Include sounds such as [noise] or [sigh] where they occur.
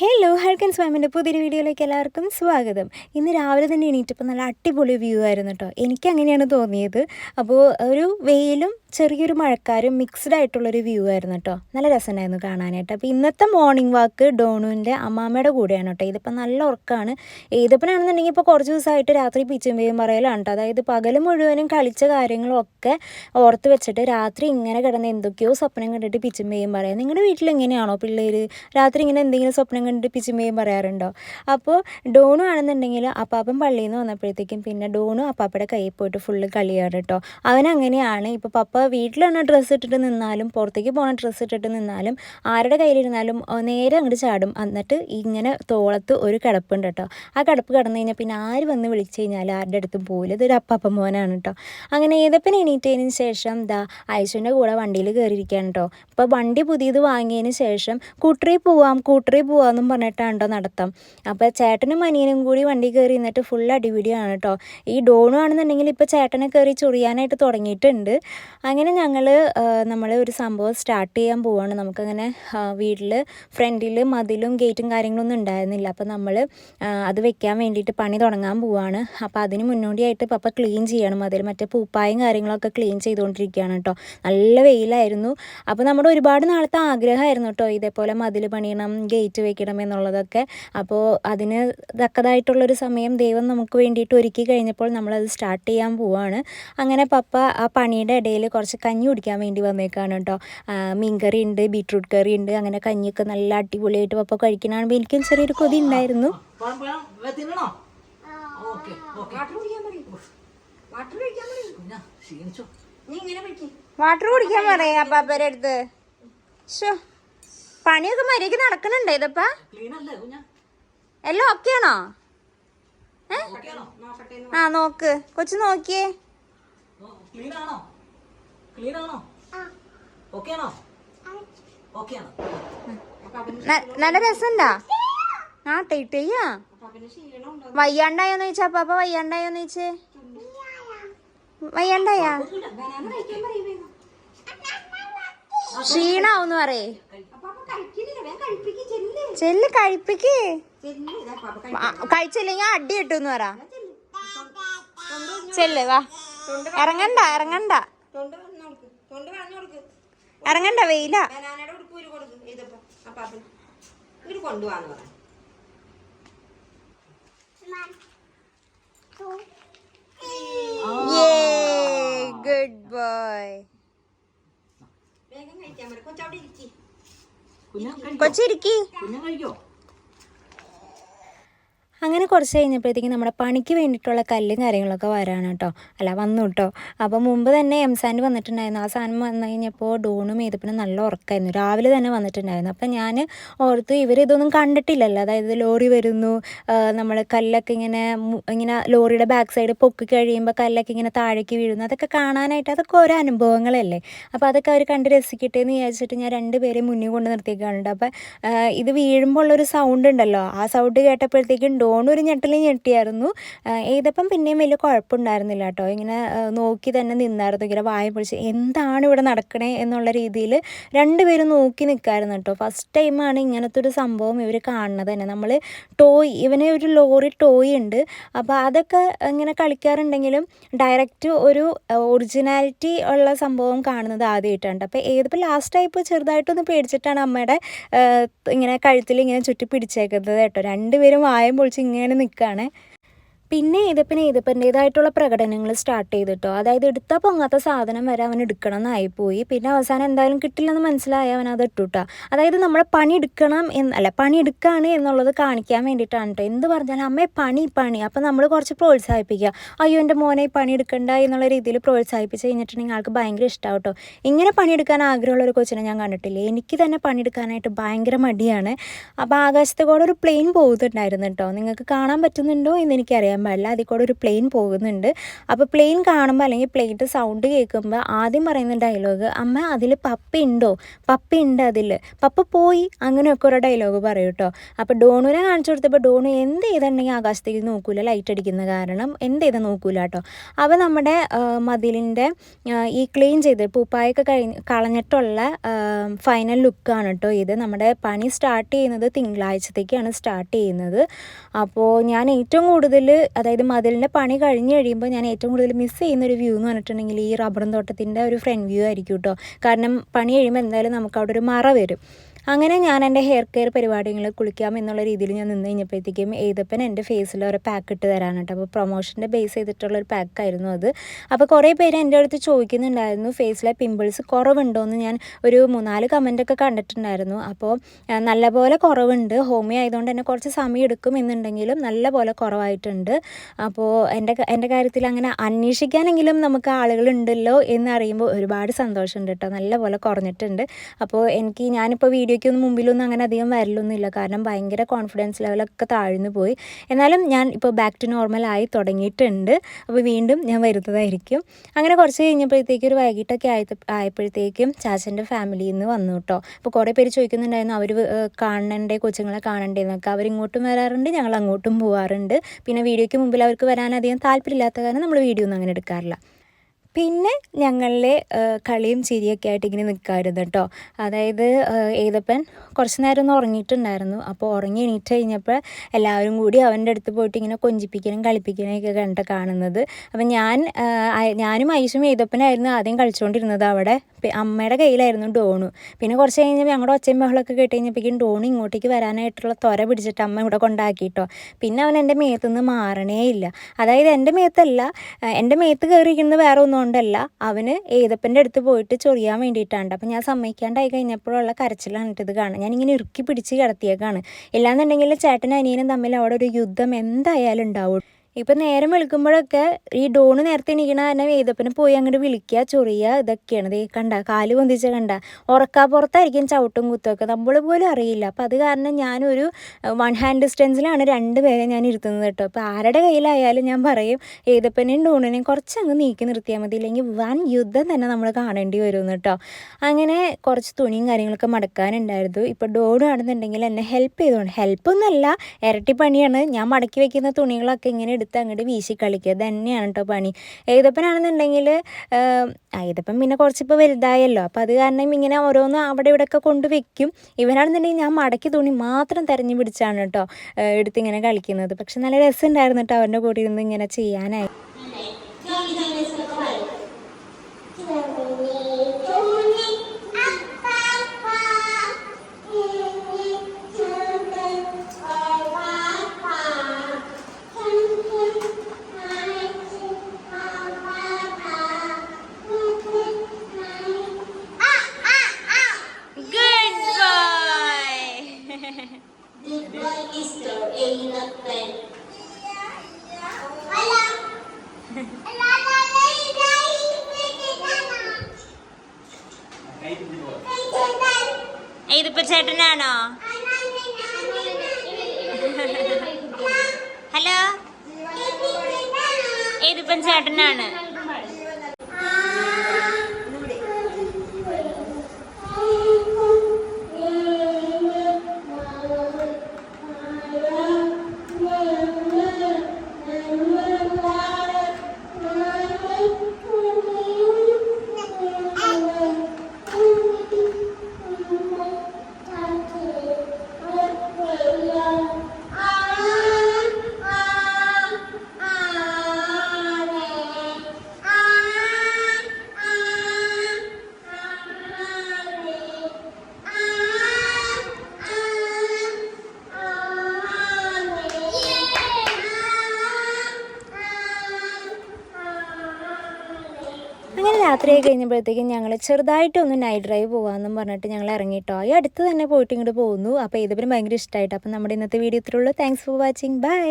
Hello ഹൽക്കൻ സ്വാമിന്റെ പുതിയൊരു വീഡിയോയിലേക്ക് എല്ലാവർക്കും സ്വാഗതം. ഇന്ന് രാവിലെ തന്നെ എണീറ്റപ്പോൾ നല്ല അടിപൊളി വ്യൂ ആയിരുന്നു കേട്ടോ എനിക്ക് അങ്ങനെയാണ് തോന്നിയത്. അപ്പോൾ ഒരു വെയിലും ചെറിയൊരു മഴക്കാരും മിക്സ്ഡ് ആയിട്ടുള്ളൊരു വ്യൂ ആയിരുന്നു കേട്ടോ നല്ല രസമുണ്ടായിരുന്നു കാണാനായിട്ട്. അപ്പോൾ ഇന്നത്തെ മോർണിംഗ് വാക്ക് ഡോണുവിന്റെ അമ്മാമ്മയുടെ കൂടെയാണ് കേട്ടോ ഇതിപ്പോൾ നല്ല ഉറക്കമാണ് ഏതപ്പനാണെന്നുണ്ടെങ്കിൽ ഇപ്പോൾ കുറച്ച് ദിവസമായിട്ട് രാത്രി പിച്ചുമ്പയും പറയലാണ് കേട്ടോ അതായത് പകൽ മുഴുവനും കളിച്ച കാര്യങ്ങളൊക്കെ ഓർത്ത് വെച്ചിട്ട് രാത്രി ഇങ്ങനെ കിടന്ന് എന്തൊക്കെയോ സ്വപ്നം കണ്ടിട്ട് പിച്ചുമ്പയും പറയാം. നിങ്ങളുടെ വീട്ടിൽ എങ്ങനെയാണോ പിള്ളേർ രാത്രി ഇങ്ങനെ എന്തെങ്കിലും സ്വപ്നം കണ്ടിട്ട് പിച്ചുമേയും പറയാറുണ്ടോ? അപ്പോൾ ഡോണു ആണെന്നുണ്ടെങ്കിൽ അപ്പാപ്പൻ പള്ളിയിൽ നിന്ന് വന്നപ്പോഴത്തേക്കും പിന്നെ ഡോണു അപ്പാപ്പയുടെ കയ്യിൽ പോയിട്ട് ഫുള്ള് കളിയാണ് കേട്ടോ അവൻ അങ്ങനെയാണ് ഇപ്പോൾ പപ്പ വീട്ടിലാണ് ഡ്രസ്സ് ഇട്ടിട്ട് നിന്നാലും പുറത്തേക്ക് പോകണ ഡ്രസ്സ് ഇട്ടിട്ട് നിന്നാലും ആരുടെ കയ്യിലിരുന്നാലും നേരെ അങ്ങോട്ട് ചാടും. എന്നിട്ട് ഇങ്ങനെ തോളത്ത് ഒരു കിടപ്പുണ്ട് കേട്ടോ ആ കിടപ്പ് കിടന്നു കഴിഞ്ഞാൽ പിന്നെ ആര് വന്ന് വിളിച്ചു കഴിഞ്ഞാൽ ആരുടെ അടുത്തും പോലും ഇതൊരു അപ്പാപ്പൻ മോനാണ് കേട്ടോ അങ്ങനെ ഏതപ്പൻ എണീറ്റതിന് ശേഷം ദാ ഐശുവിന്റെ കൂടെ വണ്ടിയിൽ കയറിയിരിക്കുകയാണ് കേട്ടോ ഇപ്പോൾ വണ്ടി പുതിയത് വാങ്ങിയതിന് ശേഷം കൂട്ടറി പോവാം കൂട്ടറി പോവാമെന്നും പറഞ്ഞിട്ടാണ് കേട്ടോ നടത്തം. അപ്പോൾ ചേട്ടനും അനിയനും കൂടി വണ്ടി കയറി നിന്നിട്ട് ഫുൾ അടിപിടിയാണ് കേട്ടോ ഈ ഡോണു ആണെന്നുണ്ടെങ്കിൽ ഇപ്പോൾ ചേട്ടനെ കയറി ചൊറിയാനായിട്ട് തുടങ്ങിയിട്ടുണ്ട്. അങ്ങനെ ഞങ്ങൾ നമ്മൾ ഒരു സംഭവം സ്റ്റാർട്ട് ചെയ്യാൻ പോവാണ്. നമുക്കങ്ങനെ വീട്ടിൽ ഫ്രണ്ടിൽ മതിലും ഗേറ്റും കാര്യങ്ങളൊന്നും ഉണ്ടായിരുന്നില്ല. അപ്പോൾ നമ്മൾ അത് വെക്കാൻ വേണ്ടിയിട്ട് പണി തുടങ്ങാൻ പോവാണ്. അപ്പോൾ അതിന് മുന്നോടിയായിട്ട് പപ്പ ക്ലീൻ ചെയ്യണം. മതിൽ മറ്റേ പൂപ്പായും കാര്യങ്ങളൊക്കെ ക്ലീൻ ചെയ്തുകൊണ്ടിരിക്കുകയാണ് കേട്ടോ നല്ല വെയിലായിരുന്നു. അപ്പോൾ നമ്മുടെ ഒരുപാട് നാളത്തെ ആഗ്രഹമായിരുന്നു കേട്ടോ ഇതേപോലെ മതിൽ പണിയണം ഗേറ്റ് വെക്കണം എന്നുള്ളതൊക്കെ അപ്പോൾ അതിന് തക്കതായിട്ടുള്ളൊരു സമയം ദൈവം നമുക്ക് വേണ്ടിയിട്ട് ഒരുക്കി കഴിഞ്ഞപ്പോൾ നമ്മളത് സ്റ്റാർട്ട് ചെയ്യാൻ പോവാണ്. അങ്ങനെ പപ്പ ആ പണിയുടെ ഇടയിൽ കുറച്ച് കഞ്ഞി കുടിക്കാൻ വേണ്ടി വന്നേക്കാണ് കേട്ടോ. മീൻകറി ഉണ്ട് ബീട്രൂട്ട് കറി ഉണ്ട് അങ്ങനെ കഞ്ഞിയൊക്കെ നല്ല അടിപൊളിയായിട്ട് പപ്പ കഴിക്കണമെങ്കിൽ എനിക്കും ചെറിയൊരു കൊതി ഉണ്ടായിരുന്നു. വാട്ടർ കുടിക്കാൻ പറയാ അപ്പാപ്പയുടെ അടുത്ത്. ഷോ പണിയൊക്കെ മര്യാദയ്ക്ക് നടക്കണുണ്ടോ ഇതപ്പാ? ക്ലീൻ അല്ലേ കുഞ്ഞാ? എല്ലാം ഓക്കെ ആണോ? ഓക്കെ ആണോ? ആ നോക്ക്. കൊച്ചു നോക്കിയേ. നല്ല രസണ്ടാ? ആ തെയ്യാ. വയ്യാണ്ടായോന്ന് ചോദിച്ചാ അപ്പാപ്പ വയ്യാണ്ടായോന്ന് ചോദിച്ചേ. വയ്യാണ്ടായാ? ക്ഷീണാവൂന്ന് പറയേ. ചെല്ല് കഴിപ്പിക്ക്. കഴിച്ചില്ലെങ്കിൽ അടി കിട്ടുമെന്ന് പറ. ചെല്ല് വാ. ഇറങ്ങണ്ട ഇറങ്ങണ്ട. ഇറങ്ങണ്ട വെയില. ഗുഡ് ബോയ് കൊച്ചിരിക്കി അങ്ങനെ കുറച്ച് കഴിഞ്ഞപ്പോഴത്തേക്കും നമ്മുടെ പണിക്ക് വേണ്ടിയിട്ടുള്ള കല്ലും കാര്യങ്ങളൊക്കെ വരാണ് കേട്ടോ. അല്ല വന്നു കേട്ടോ. അപ്പോൾ മുമ്പ് തന്നെ എം സാൻഡ് വന്നിട്ടുണ്ടായിരുന്നു. ആ സാധനം വന്നു കഴിഞ്ഞപ്പോൾ ഡോണും ഏതപ്പിനും നല്ല ഉറക്കമായിരുന്നു. രാവിലെ തന്നെ വന്നിട്ടുണ്ടായിരുന്നു. അപ്പോൾ ഞാൻ ഓർത്തു ഇവരിതൊന്നും കണ്ടിട്ടില്ലല്ലോ. അതായത് ലോറി വരുന്നു. നമ്മൾ കല്ലൊക്കെ ഇങ്ങനെ ഇങ്ങനെ ലോറിയുടെ ബാക്ക് സൈഡ് പൊക്കി കഴിയുമ്പോൾ കല്ലൊക്കെ ഇങ്ങനെ താഴേക്ക് വീഴുന്നു. അതൊക്കെ കാണാനായിട്ട് അതൊക്കെ ഓരോ അനുഭവങ്ങളല്ലേ. അപ്പോൾ അതൊക്കെ അവർ കണ്ട് രസിക്കട്ടെ എന്ന് വിചാരിച്ചിട്ട് ഞാൻ രണ്ട് പേരെ മുന്നിൽ കൊണ്ട് നിർത്തിയേക്കാറുണ്ട് അപ്പോൾ ഇത് വീഴുമ്പോൾ ഉള്ളൊരു സൗണ്ട് ഉണ്ടല്ലോ. ആ സൗണ്ട് കേട്ടപ്പോഴത്തേക്കും ഡോൺ ഒരു ഞെട്ടൽ ഞെട്ടിയായിരുന്നു ഏതപ്പം പിന്നെയും വലിയ കുഴപ്പമുണ്ടായിരുന്നില്ല കേട്ടോ. ഇങ്ങനെ നോക്കി തന്നെ നിന്നായിരുന്നു. ഇങ്ങനെ വായ പൊളിച്ച് എന്താണ് ഇവിടെ നടക്കണേ എന്നുള്ള രീതിയിൽ രണ്ടുപേരും നോക്കി നിൽക്കായിരുന്നു കേട്ടോ. ഫസ്റ്റ് ടൈമാണ് ഇങ്ങനത്തെ ഒരു സംഭവം ഇവർ കാണുന്നത് തന്നെ. നമ്മൾ ടോയ് ഇവനെ ഒരു ലോറി ടോയ് ഉണ്ട്. അപ്പോൾ അതൊക്കെ ഇങ്ങനെ കളിക്കാറുണ്ടെങ്കിലും ഡയറക്റ്റ് ഒരു ഒറിജിനാലിറ്റി ഉള്ള സംഭവം കാണുന്നത് ആദ്യമായിട്ടാണ് അപ്പോൾ ഏതിപ്പോൾ ലാസ്റ്റ് ടൈപ്പ് ചെറുതായിട്ടൊന്ന് പേടിച്ചിട്ടാണ് അമ്മയുടെ ഇങ്ങനെ കഴുത്തിൽ ഇങ്ങനെ ചുറ്റി പിടിച്ചേക്കുന്നത് കേട്ടോ. രണ്ടുപേരും വായം പൊളിച്ച് ഇങ്ങനെ നിൽക്കുകയാണ് പിന്നെ ഇതിപ്പിന് ഇതിപ്പിന്റേതായിട്ടുള്ള പ്രകടനങ്ങൾ സ്റ്റാർട്ട് ചെയ്തിട്ടോ. അതായത് എടുത്താൽ പൊങ്ങാത്ത സാധനം വരെ അവൻ എടുക്കണം എന്നായിപ്പോയി പിന്നെ അവസാനം എന്തായാലും കിട്ടില്ലെന്ന് മനസ്സിലായി അവൻ അത് ഇട്ടുട്ടാ. അതായത് നമ്മളെ പണി എടുക്കണം എന്ന് അല്ല പണി എടുക്കുകയാണ് എന്നുള്ളത് കാണിക്കാൻ വേണ്ടിയിട്ടാണ് കേട്ടോ എന്ത് പറഞ്ഞാലും അമ്മേ പണി പണി. അപ്പോൾ നമ്മൾ കുറച്ച് പ്രോത്സാഹിപ്പിക്കുക. അയ്യോ എന്റെ മോനെ പണി എടുക്കണ്ട എന്നുള്ള രീതിയിൽ പ്രോത്സാഹിപ്പിച്ച് കഴിഞ്ഞിട്ടുണ്ടെങ്കിൽ ആൾക്ക് ഭയങ്കര ഇഷ്ടമാവും കേട്ടോ ഇങ്ങനെ പണിയെടുക്കാൻ ആഗ്രഹമുള്ള ഒരു കൊച്ചിനെ ഞാൻ കണ്ടിട്ടില്ല? എനിക്ക് തന്നെ പണിയെടുക്കാനായിട്ട് ഭയങ്കര മടിയാണ്. അപ്പോൾ ആകാശത്തെ കൂടെ ഒരു പ്ലെയിൻ പോകുന്നുണ്ടായിരുന്നു കേട്ടോ നിങ്ങൾക്ക് കാണാൻ പറ്റുന്നുണ്ടോ എന്ന് എനിക്കറിയാൻ അറിയാൻ പാടില്ല അതിൽ കൂടെ ഒരു പ്ലെയിൻ പോകുന്നുണ്ട്. അപ്പോൾ പ്ലെയിൻ കാണുമ്പോൾ അല്ലെങ്കിൽ പ്ലെയിന്റെ സൗണ്ട് കേൾക്കുമ്പോൾ ആദ്യം പറയുന്ന ഡയലോഗ് അമ്മ അതിൽ പപ്പ ഉണ്ടോ? പപ്പ ഉണ്ട് അതിൽ പപ്പ പോയി. അങ്ങനെയൊക്കെ ഒരു ഡയലോഗ് പറയും കേട്ടോ അപ്പോൾ ഡോണുവിനെ കാണിച്ചു കൊടുത്തപ്പോൾ ഡോണു എന്ത് ചെയ്തിട്ടുണ്ടെങ്കിൽ ആകാശത്തേക്ക് നോക്കൂല ലൈറ്റ് അടിക്കുന്ന കാരണം എന്ത് ചെയ്താൽ നോക്കൂല കേട്ടോ അപ്പോൾ നമ്മുടെ മതിലിന്റെ ഈ ക്ലീൻ ചെയ്ത് പൂപ്പായൊക്കെ കഴിഞ്ഞ് കളഞ്ഞിട്ടുള്ള ഫൈനൽ ലുക്കാണ് കേട്ടോ ഇത്. നമ്മുടെ പണി സ്റ്റാർട്ട് ചെയ്യുന്നത് തിങ്കളാഴ്ചത്തേക്കാണ് സ്റ്റാർട്ട് ചെയ്യുന്നത്. അപ്പോൾ ഞാൻ ഏറ്റവും കൂടുതൽ അതായത് മതിലിന്റെ പണി കഴിഞ്ഞ് കഴിയുമ്പോൾ ഞാൻ ഏറ്റവും കൂടുതൽ മിസ് ചെയ്യുന്ന ഒരു വ്യൂ എന്ന് പറഞ്ഞിട്ടുണ്ടെങ്കിൽ ഈ റബ്ബർ തോട്ടത്തിന്റെ ഒരു ഫ്രണ്ട് വ്യൂ ആയിരിക്കും കേട്ടോ കാരണം പണി കഴിയുമ്പോൾ എന്തായാലും നമുക്ക് അവിടെ ഒരു മറ വരും. അങ്ങനെ ഞാൻ എന്റെ ഹെയർ കെയർ പരിപാടികൾ കുളിക്കാം എന്നുള്ള രീതിയിൽ ഞാൻ നിന്ന് കഴിഞ്ഞപ്പോഴത്തേക്കും ഏതപ്പൻ എന്റെ ഫേസിൽ ഒരു പാക്ക് ഇട്ട് തരാനുണ്ട് അപ്പോൾ പ്രൊമോഷന്റെ ബേസ് ചെയ്തിട്ടുള്ള ഒരു പാക്കായിരുന്നു അത്. അപ്പോൾ കുറേ പേര് എന്റെ അടുത്ത് ചോദിക്കുന്നുണ്ടായിരുന്നു ഫേസിലെ പിമ്പിൾസ് കുറവുണ്ടോ എന്ന് ഞാൻ ഒരു മൂന്നാൽ കമന്റൊക്കെ കണ്ടിട്ടുണ്ടായിരുന്നു. അപ്പോൾ നല്ലപോലെ കുറവുണ്ട്. ഹോമിയോ ആയതുകൊണ്ട് തന്നെ കുറച്ച് സമയം എടുക്കും എന്നുണ്ടെങ്കിലും നല്ലപോലെ കുറവായിട്ടുണ്ട്. അപ്പോൾ എന്റെ എന്റെ കാര്യത്തിൽ അങ്ങനെ അന്വേഷിക്കാനെങ്കിലും നമുക്ക് ആളുകളുണ്ടല്ലോ എന്നറിയുമ്പോൾ ഒരുപാട് സന്തോഷമുണ്ട് കേട്ടോ. നല്ലപോലെ കുറഞ്ഞിട്ടുണ്ട്. അപ്പോൾ എനിക്ക് ഞാനിപ്പോൾ വീഡിയോയ്ക്കൊന്നും മുമ്പിലൊന്നും അങ്ങനെ അധികം വരലൊന്നുമില്ല. കാരണം ഭയങ്കര കോൺഫിഡൻസ് ലെവലൊക്കെ താഴ്ന്നു പോയി. എന്നാലും ഞാൻ ഇപ്പോൾ ബാക്ക് ടു നോർമൽ ആയി തുടങ്ങിയിട്ടുണ്ട്. അപ്പോൾ വീണ്ടും ഞാൻ വരുന്നതായിരിക്കും. അങ്ങനെ കുറച്ച് കഴിഞ്ഞപ്പോഴത്തേക്കും ഒരു വൈകിട്ടൊക്കെ ആയ ആയപ്പോഴത്തേക്കും ചാച്ചന്റെ ഫാമിലിയിൽ നിന്ന് വന്നു കേട്ടോ അപ്പോൾ കുറേ പേര് ചോദിക്കുന്നുണ്ടായിരുന്നു അവർ കാണണ്ടേ കൊച്ചുങ്ങളെ കാണണ്ടേ എന്നൊക്കെ. അവരിങ്ങോട്ടും വരാറുണ്ട് ഞങ്ങൾ അങ്ങോട്ടും പോവാറുണ്ട്. പിന്നെ വീഡിയോയ്ക്ക് മുമ്പിൽ അവർക്ക് വരാൻ അധികം താല്പര്യമില്ലാത്ത കാരണം നമ്മൾ വീഡിയോ ഒന്നും അങ്ങനെ എടുക്കാറില്ല. പിന്നെ ഞങ്ങളിലെ കളിയും ചിരിയൊക്കെ ആയിട്ട് ഇങ്ങനെ നിൽക്കാമായിരുന്നു കേട്ടോ അതായത് ഏതപ്പൻ കുറച്ച് നേരം ഒന്ന് ഉറങ്ങിയിട്ടുണ്ടായിരുന്നു. അപ്പോൾ ഉറങ്ങി എണീറ്റ് കഴിഞ്ഞപ്പോൾ എല്ലാവരും കൂടി അവന്റെ അടുത്ത് പോയിട്ട് ഇങ്ങനെ കൊഞ്ചിപ്പിക്കാനും കളിപ്പിക്കാനും ഒക്കെ കണ്ട കാണുന്നത്. അപ്പം ഞാൻ ഞാനും ഐശും ഏതപ്പനായിരുന്നു ആദ്യം കളിച്ചുകൊണ്ടിരുന്നത് അവിടെ. അമ്മയുടെ കയ്യിലായിരുന്നു ഡോണു. പിന്നെ കുറച്ച് കഴിഞ്ഞപ്പോൾ ഞങ്ങളുടെ ഒച്ചയും ബഹളമൊക്കെ കേട്ട് കഴിഞ്ഞപ്പോഴേക്കും ഡോണു ഇങ്ങോട്ടേക്ക് വരാനായിട്ടുള്ള ത്വര പിടിച്ചിട്ട് അമ്മ ഇവിടെ കൊണ്ടാക്കിയിട്ടോ പിന്നെ അവൻ എന്റെ മേത്തുനിന്ന് മാറണേ ഇല്ല അതായത് എന്റെ മേത്തല്ല എന്റെ മേത്ത് കയറിയിരിക്കുന്നത് വേറെ ഒന്നും കൊണ്ടല്ല അവന് ഏതപ്പന്റെ അടുത്ത് പോയിട്ട് ചൊറിയാൻ വേണ്ടിയിട്ടാണ്. അപ്പം ഞാൻ സമ്മതിക്കാണ്ടായി കഴിഞ്ഞപ്പോഴുള്ള കരച്ചിലാണ് ഇത് കാണുക ഞാനിങ്ങനെ ഇറുക്കി പിടിച്ച് കിടത്തിയേക്കാണ്. ഇല്ലാന്നുണ്ടെങ്കിൽ ചേട്ടനും അനിയനും തമ്മിൽ അവിടെ ഒരു യുദ്ധം എന്തായാലും ഉണ്ടാവും. ഇപ്പം നേരം വെളുക്കുമ്പോഴൊക്കെ ഈ ഡോണ് നേരത്തെ എണീക്കണ കാരണം വേദപ്പനെ പോയി അങ്ങോട്ട് വിളിക്കുക ചൊറിയുക ഇതൊക്കെയാണ്. ദേ കണ്ട കാൽ പൊന്തിച്ച കണ്ട. ഉറക്കാ പുറത്തായിരിക്കും ചവിട്ടും കുത്തൊക്കെ നമ്മൾ പോലും അറിയില്ല. അപ്പം അത് കാരണം ഞാനൊരു വൺ ഹാൻഡ് ഡിസ്റ്റൻസിലാണ് രണ്ട് പേരെ ഞാൻ ഇരുത്തുന്നത് കേട്ടോ. അപ്പോൾ ആരുടെ കയ്യിലായാലും ഞാൻ പറയും ഏതപ്പനെയും ഡോണിനെയും കുറച്ചങ്ങ് നീക്കി നിർത്തിയാൽ മതി. ഇല്ലെങ്കിൽ വൻ യുദ്ധം തന്നെ നമ്മൾ കാണേണ്ടി വരും കേട്ടോ. അങ്ങനെ കുറച്ച് തുണിയും കാര്യങ്ങളൊക്കെ മടക്കാനുണ്ടായിരുന്നു. ഇപ്പോൾ ഡോണ് ആണെന്നുണ്ടെങ്കിൽ എന്നെ ഹെൽപ്പ് ചെയ്തോണ്ട് ഹെൽപ്പൊന്നുമല്ല ഇരട്ടി പണിയാണ്. ഞാൻ മടക്കി വെക്കുന്ന തുണികളൊക്കെ ഇങ്ങനെ എടുത്ത് അങ്ങോട്ട് വീശി കളിക്കുക. തന്നെയാണ് കേട്ടോ പണി. ഏതപ്പനാണെന്നുണ്ടെങ്കിൽ ഏതപ്പം പിന്നെ കുറച്ചിപ്പോൾ വലുതായല്ലോ. അപ്പോൾ അത് കാരണം ഇങ്ങനെ ഓരോന്ന് അവിടെ ഇവിടെയൊക്കെ കൊണ്ട് വെക്കും. ഇവനാണെന്നുണ്ടെങ്കിൽ ഞാൻ മടക്കി തുണി മാത്രം തെരഞ്ഞു പിടിച്ചാണ് കേട്ടോ എടുത്തിങ്ങനെ കളിക്കുന്നത്. പക്ഷെ നല്ല രസമുണ്ടായിരുന്നു കേട്ടോ അവന്റെ കൂടെ ഇരുന്ന് ഇങ്ങനെ ചെയ്യാനായി. ഇതിപ്പോ ചേട്ടനാണോ? [laughs] ഹലോ? ഇതിപ്പം ചേട്ടനാണ്. രാത്രിയായി കഴിഞ്ഞപ്പോഴത്തേക്കും ഞങ്ങൾ ചെറുതായിട്ടൊന്ന് നൈറ്റ് ഡ്രൈവ് പോകാമെന്നും പറഞ്ഞിട്ട് ഞങ്ങൾ ഇറങ്ങിയിട്ടോ ഈ അടുത്ത് തന്നെ പോയിട്ട് ഇങ്ങോട്ട് പോകുന്നു. അപ്പോൾ ഇതിപ്പം ഭയങ്കര ഇഷ്ടമായിട്ട് അപ്പം നമ്മുടെ ഇന്നത്തെ വീഡിയോ ഇത്രയുള്ളൂ താങ്ക്സ് ഫോർ വാച്ചിങ് ബൈ